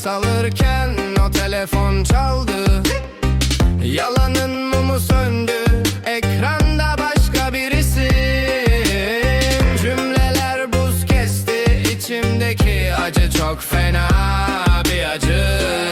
nefes alırken o telefon çaldı. Yalanın mumu söndü. Ekranda başka birisi. Cümleler buz kesti. İçimdeki acı çok fena bir acı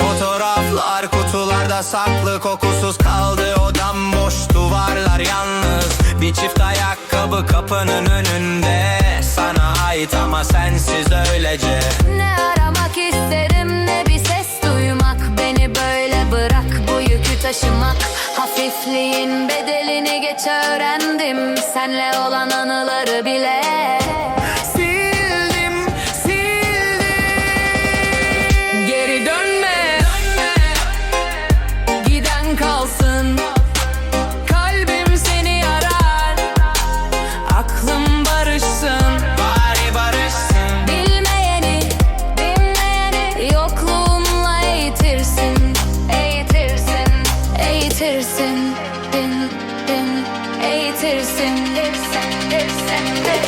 fotoğraflar kutularda saklı Kokusuz kaldı. Odam boş duvarlar yalnız. Bir çift ayakkabı kapının önünde. Sana ait ama sensiz öylece. Ne aramak isterim ne bir ses duymak. Beni böyle bırak bu yükü taşımak. Hafifliğin bedelini geç öğrendim. Senle olan anıları bile bitirsin. Hepsi, hepsi, hepsi.